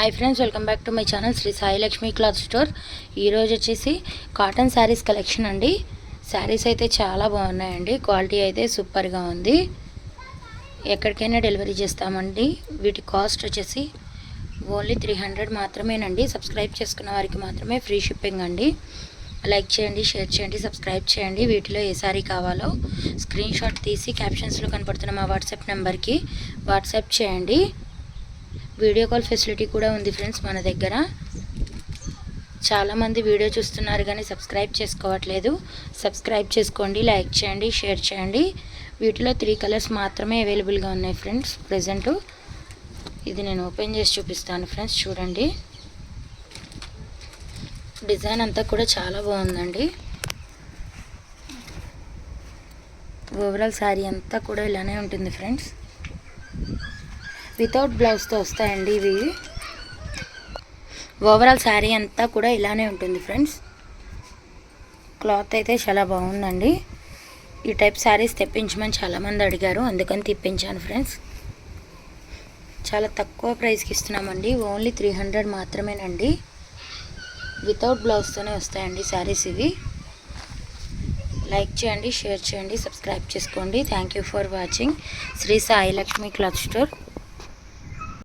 Hi friends welcome back to my channel Sri Sai Lakshmi cloth store ఈరోజు వచ్చేసి cotton saris collection అండి. శారీస్ అయితే చాలా బాగున్నాయండి. క్వాలిటీ అయితే సూపర్గా ఉంది. ఎక్కడికైనా డెలివరీ చేస్తామండి. వీటి కాస్ట్ వచ్చేసి ఓన్లీ త్రీ హండ్రెడ్ మాత్రమేనండి. సబ్స్క్రైబ్ చేసుకున్న వారికి మాత్రమే ఫ్రీ షిప్పింగ్ అండి. లైక్ చేయండి షేర్ చేయండి సబ్స్క్రైబ్ చేయండి. వీటిలో ఏ సారీ కావాలో స్క్రీన్ షాట్ తీసి క్యాప్షన్స్లో కనపడుతున్న మా వాట్సాప్ నెంబర్కి వాట్సాప్ చేయండి. వీడియో కాల్ ఫెసిలిటీ కూడా ఉంది ఫ్రెండ్స్ మన దగ్గర. చాలామంది వీడియో చూస్తున్నారు కానీ సబ్స్క్రైబ్ చేసుకోవట్లేదు. సబ్స్క్రైబ్ చేసుకోండి లైక్ చేయండి షేర్ చేయండి. వీటిలో త్రీ కలర్స్ మాత్రమే అవైలబుల్గా ఉన్నాయి ఫ్రెండ్స్ ప్రజెంట్ ఇది నేను ఓపెన్ చేసి చూపిస్తాను ఫ్రెండ్స్ చూడండి. డిజైన్ అంతా కూడా చాలా బాగుందండి. ఓవరాల్ శారీ అంతా కూడా ఇలానే ఉంటుంది ఫ్రెండ్స్. వితౌట్ బ్లౌజ్తో వస్తాయండి ఇవి. ఓవరాల్ శారీ అంతా కూడా ఇలానే ఉంటుంది ఫ్రెండ్స్ క్లాత్ అయితే చాలా బాగుందండి. ఈ టైప్ శారీస్ తెప్పించమని చాలామంది అడిగారు అందుకని తెప్పించాను ఫ్రెండ్స్ చాలా తక్కువ ప్రైస్కి ఇస్తున్నామండి. ఓన్లీ త్రీ హండ్రెడ్ మాత్రమేనండి. వితౌట్ బ్లౌజ్తోనే వస్తాయండి శారీస్ ఇవి. లైక్ చేయండి షేర్ చేయండి సబ్స్క్రైబ్ చేసుకోండి. Thank you for watching Sri Sai Lakshmi cloth store.